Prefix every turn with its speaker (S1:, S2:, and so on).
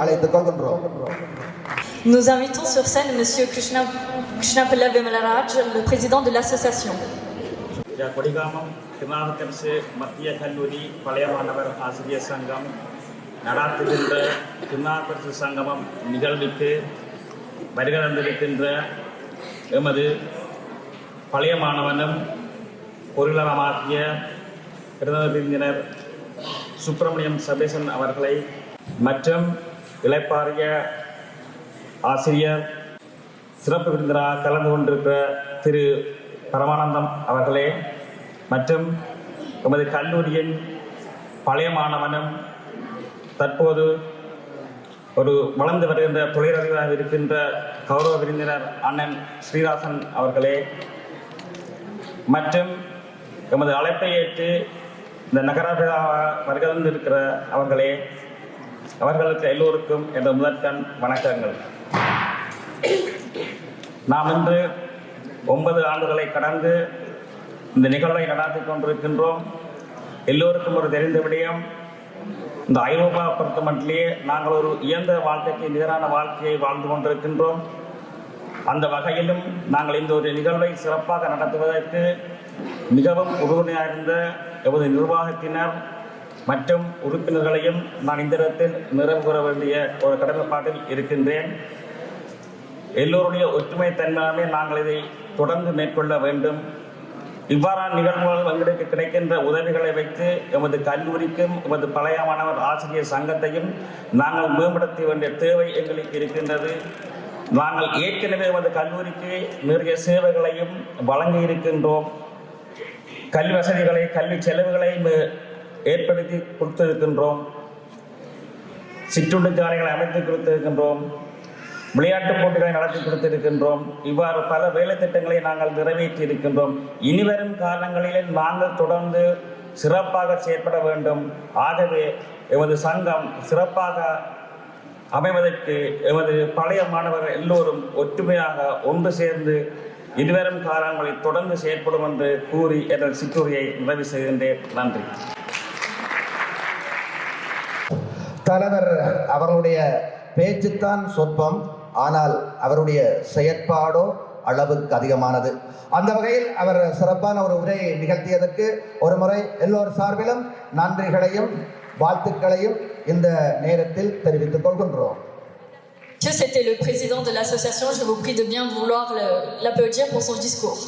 S1: அழைத்துக் கொள்கின்றோம்
S2: Nous invitons sur scène Monsieur Krishna, Krishna Pallave Malaraj, le président de l'association.
S3: Kodikamam Thirunavukkarasu மத்திய கல்லூரி பழைய மாணவர் ஆசிரியர் சங்கம் நடாத்துகின்ற திருநாவுக்கரசு சங்கமம் நிகழ்வுக்கு வருகை தந்திருக்கின்ற எமது பழைய மாணவனும் பொருளாளமாகிய பிரதம விருந்தினர் சுப்பிரமணியம் சபேசன் அவர்களை மற்றும் இளைப்பாறிய ஆசிரியர் சிறப்பு விருந்தினராக கலந்து கொண்டிருக்கிற திரு பரமானந்தம் அவர்களே மற்றும் எமது கல்லூரியின் பழைய மாணவனும் தற்போது ஒரு வளர்ந்து வருகின்ற தொழிலதிபராக இருக்கின்ற கௌரவ விருந்தினர் அண்ணன் ஸ்ரீராசன் அவர்களே மற்றும் எமது அழைப்பை ஏற்று இந்த நகராபிராக வருகிறது இருக்கிற அவர்களே அவர்களுக்கு எல்லோருக்கும் எனது முதற்கண் வணக்கங்கள். நாம் இன்று ஒன்பது ஆண்டுகளை கடந்து இந்த நிகழ்வை நடாத்தி கொண்டிருக்கின்றோம். எல்லோருக்கும் ஒரு தெரிந்த விடயம் இந்த ஐரோப்பா பொறுத்த மட்டிலேயே நாங்கள் ஒரு இயந்திர வாழ்க்கைக்கு நிகரான வாழ்க்கையை வாழ்ந்து கொண்டிருக்கின்றோம். அந்த வகையிலும் நாங்கள் இந்த ஒரு நிகழ்வை சிறப்பாக நடத்துவதற்கு மிகவும் உறுதுணையாக இருந்த எமது நிர்வாகத்தினர் மற்றும் உறுப்பினர்களையும் நான் இந்த இடத்தில் நிறைவு கூற வேண்டிய ஒரு கடமைப்பாட்டில் இருக்கின்றேன். எல்லோருடைய ஒற்றுமை தன்மையாமே நாங்கள் இதை தொடர்ந்து மேற்கொள்ள வேண்டும். இவ்வாறான நிகழ்வுகள் எங்களுக்கு கிடைக்கின்ற உதவிகளை வைத்து எமது கல்லூரிக்கும் எமது பழைய மாணவர் ஆசிரியர் சங்கத்தையும் நாங்கள் மேம்படுத்த வேண்டிய தேவை எங்களுக்கு இருக்கின்றது. நாங்கள் ஏற்கனவே எமது கல்லூரிக்கு நிறைய சேவைகளையும் வழங்கி இருக்கின்றோம் கல்வி வசதிகளை கல்வி செலவுகளை மே- ஏற்படுத்தி கொடுத்திருக்கின்றோம். சிற்றுண்டிச்சாலைகளை அமைத்து கொடுத்திருக்கின்றோம். விளையாட்டுப் போட்டிகளை நடத்தி கொடுத்திருக்கின்றோம். இவ்வாறு பல வேலை திட்டங்களை நாங்கள் நிறைவேற்றி இருக்கின்றோம். இனிவரும் காலங்களிலே நாங்கள் தொடர்ந்து சிறப்பாக செயற்பட வேண்டும். ஆகவே எமது சங்கம் சிறப்பாக அமைவதற்கு எமது பழைய மாணவர்கள் எல்லோரும் ஒற்றுமையாக ஒன்று சேர்ந்து இனிவரும் காலங்களில் தொடர்ந்து செயற்படும் என்று கூறி எனது சிற்றுரையை நிறைவு செய்கின்றேன். நன்றி.
S1: தலைவர் அவருடைய பேச்சுத்தான் சொற்பம் ஆனால் அவருடைய செயற்பாடோ அளவுக்கு அதிகமானது அந்த வகையில் அவர் சிறப்பான ஒரு உரையை நிகழ்த்தியதற்கு ஒரு முறை எல்லோர் சார்பிலும் நன்றிகளையும் வாழ்த்துக்களையும் இந்த நேரத்தில் தெரிவித்துக் கொள்கின்றோம்
S2: c'était le président de l'association. Je vous prie de bien vouloir l'applaudir pour son discours.